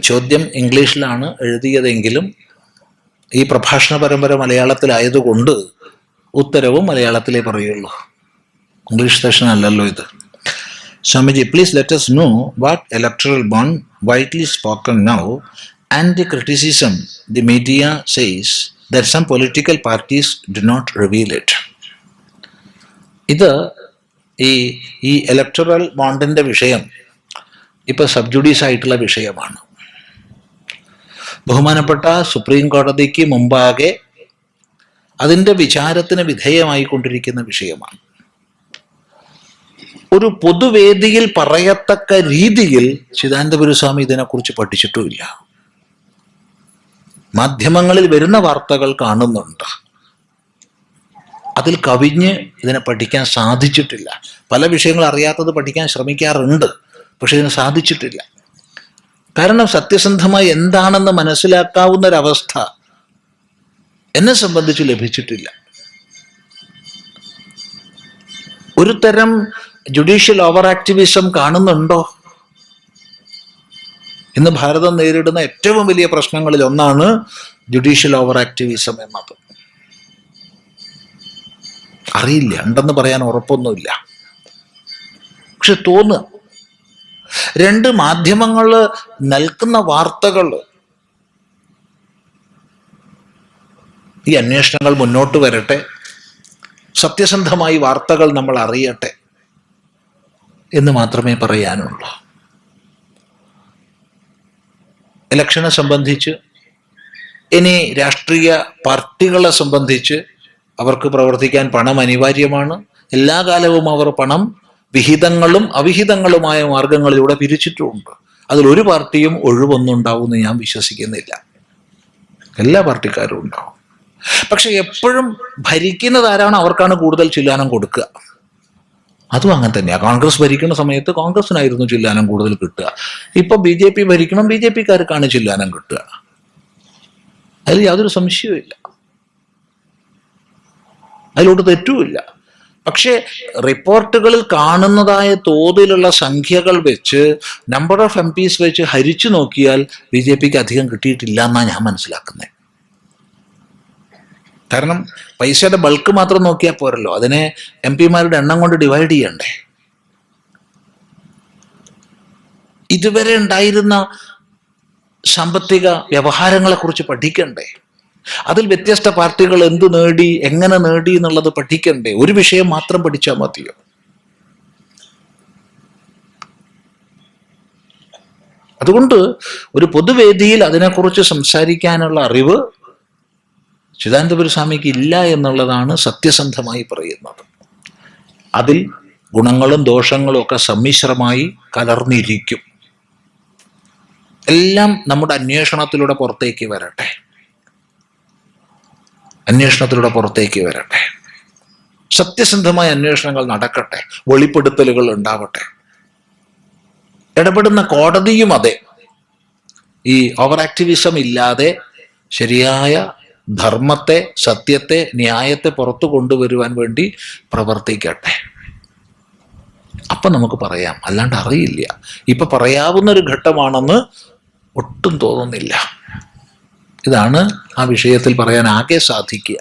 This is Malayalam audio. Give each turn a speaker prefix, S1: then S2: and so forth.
S1: ചോദ്യം ഇംഗ്ലീഷിലാണ് എഴുതിയതെങ്കിലും ഈ പ്രഭാഷണ പരമ്പര മലയാളത്തിലായതുകൊണ്ട് ഉത്തരവും മലയാളത്തിലേ പറയുള്ളൂ. ഇംഗ്ലീഷ് സെഷൻ അല്ലല്ലോ ഇത്. Swamiji please let us know what electoral bond widely spoken now and the criticism the media says there some political parties do not reveal it ഇത് ഈ ഈ ഇലക്ടറൽ ബോണ്ടിന്റെ വിഷയം ഇപ്പൊ സബ്ജുഡീസ് ആയിട്ടുള്ള വിഷയമാണ്. ബഹുമാനപ്പെട്ട സുപ്രീം കോടതിക്ക് മുമ്പാകെ അതിന്റെ വിചാരത്തിന് വിധേയമായിക്കൊണ്ടിരിക്കുന്ന വിഷയമാണ്. ഒരു പൊതുവേദിയിൽ പറയത്തക്ക രീതിയിൽ ചിദാനന്ദപുരസ്വാമി ഇതിനെക്കുറിച്ച് പഠിച്ചിട്ടുമില്ല. മാധ്യമങ്ങളിൽ വരുന്ന വാർത്തകൾ കാണുന്നുണ്ട്. അതിൽ കവിഞ്ഞ് ഇതിനെ പഠിക്കാൻ സാധിച്ചിട്ടില്ല. പല വിഷയങ്ങൾ അറിയാത്തത് പഠിക്കാൻ ശ്രമിക്കാറുണ്ട് പക്ഷെ ഇതിന് സാധിച്ചിട്ടില്ല. കാരണം സത്യസന്ധമായി എന്താണെന്ന് മനസ്സിലാക്കാവുന്ന ഒരവസ്ഥ എന്നെ സംബന്ധിച്ച് ലഭിച്ചിട്ടില്ല. ഒരു തരം ജുഡീഷ്യൽ ഓവർ ആക്ടിവിസം കാണുന്നുണ്ടോ? ഇന്ന് ഭാരതം നേരിടുന്ന ഏറ്റവും വലിയ പ്രശ്നങ്ങളിൽ ഒന്നാണ് ജുഡീഷ്യൽ ഓവർ ആക്ടിവിസം എന്നത്. അറിയില്ല. ഉണ്ടെന്ന് പറയാൻ ഉറപ്പൊന്നുമില്ല. പക്ഷെ തോന്നുക. രണ്ട് മാധ്യമങ്ങൾ നൽകുന്ന വാർത്തകൾ ഈ അന്വേഷണങ്ങൾ മുന്നോട്ട് വരട്ടെ. സത്യസന്ധമായി വാർത്തകൾ നമ്മൾ അറിയട്ടെ എന്ന് മാത്രമേ പറയാനുള്ളൂ. ഇലക്ഷനെ സംബന്ധിച്ച് ഇനി രാഷ്ട്രീയ പാർട്ടികളെ സംബന്ധിച്ച് അവർക്ക് പ്രവർത്തിക്കാൻ പണം അനിവാര്യമാണ്. എല്ലാ കാലവും അവർ പണം വിഹിതങ്ങളും അവിഹിതങ്ങളുമായ മാർഗങ്ങളിലൂടെ പിരിച്ചിട്ടുമുണ്ട് അതിൽ ഒരു പാർട്ടിയും ഒഴിവൊന്നും ഉണ്ടാവുമെന്ന് ഞാൻ വിശ്വസിക്കുന്നില്ല. എല്ലാ പാർട്ടിക്കാരും ഉണ്ടാവും. പക്ഷെ എപ്പോഴും ഭരിക്കുന്നതാരാണ് അവർക്കാണ് കൂടുതൽ ചില്ലാനം കൊടുക്കുക. അതും അങ്ങനെ തന്നെയാണ് കോൺഗ്രസ് ഭരിക്കുന്ന സമയത്ത് കോൺഗ്രസിനായിരുന്നു ചില്ലാനം കൂടുതൽ കിട്ടുക. ഇപ്പൊ ബി ജെ പി ഭരിക്കണം ബി ജെ പിക്കാർക്കാണ് ചില്ലാനം കിട്ടുക. അതിൽ യാതൊരു സംശയവുമില്ല. അതിലോട്ട് തെറ്റുമില്ല പക്ഷേ റിപ്പോർട്ടുകളിൽ കാണുന്നതായ തോതിലുള്ള സംഖ്യകൾ വെച്ച് നമ്പർ ഓഫ് എം പീസ് വെച്ച് ഹരിച്ചു നോക്കിയാൽ ബി ജെ പിക്ക് അധികം കിട്ടിയിട്ടില്ല എന്നാണ് ഞാൻ മനസ്സിലാക്കുന്നത് കാരണം പൈസയുടെ ബൾക്ക് മാത്രം നോക്കിയാൽ പോരല്ലോ. അതിനെ എം പിമാരുടെ എണ്ണം കൊണ്ട് ഡിവൈഡ് ചെയ്യണ്ടേ? ഇതുവരെ ഉണ്ടായിരുന്ന സാമ്പത്തിക വ്യവഹാരങ്ങളെക്കുറിച്ച് പഠിക്കണ്ടേ? അതിൽ വ്യത്യസ്ത പാർട്ടികൾ എന്ത് നേടി എങ്ങനെ നേടി എന്നുള്ളത് പഠിക്കണ്ടേ? ഒരു വിഷയം മാത്രം പഠിച്ചാൽ മതിയോ? അതുകൊണ്ട് ഒരു പൊതുവേദിയിൽ അതിനെക്കുറിച്ച് സംസാരിക്കാനുള്ള അറിവ് ചിദാനന്തപുരസ്വാമിക്ക് ഇല്ല എന്നുള്ളതാണ് സത്യസന്ധമായി പറയുന്നത്. അതിൽ ഗുണങ്ങളും ദോഷങ്ങളും ഒക്കെ സമ്മിശ്രമായി കലർന്നിരിക്കും. എല്ലാം നമ്മുടെ അന്വേഷണത്തിലൂടെ പുറത്തേക്ക് വരട്ടെ. അന്വേഷണത്തിലൂടെ പുറത്തേക്ക് വരട്ടെ. സത്യസന്ധമായ അന്വേഷണങ്ങൾ നടക്കട്ടെ. വെളിപ്പെടുത്തലുകൾ ഉണ്ടാവട്ടെ. ഇടപെടുന്ന കോടതിയും അതെ. ഈ ഓവർ ആക്ടിവിസം ഇല്ലാതെ ശരിയായ ധർമ്മത്തെ സത്യത്തെ ന്യായത്തെ പുറത്തു കൊണ്ടുവരുവാൻ വേണ്ടി പ്രവർത്തിക്കട്ടെ. അപ്പൊ നമുക്ക് പറയാം. അല്ലാണ്ട് അറിയില്ല. ഇപ്പൊ പറയാവുന്ന ഒരു ഘട്ടമാണെന്ന് ഒട്ടും തോന്നുന്നില്ല. ഇതാണ് ആ വിഷയത്തിൽ പറയാൻ ആകെ സാധിക്കുക.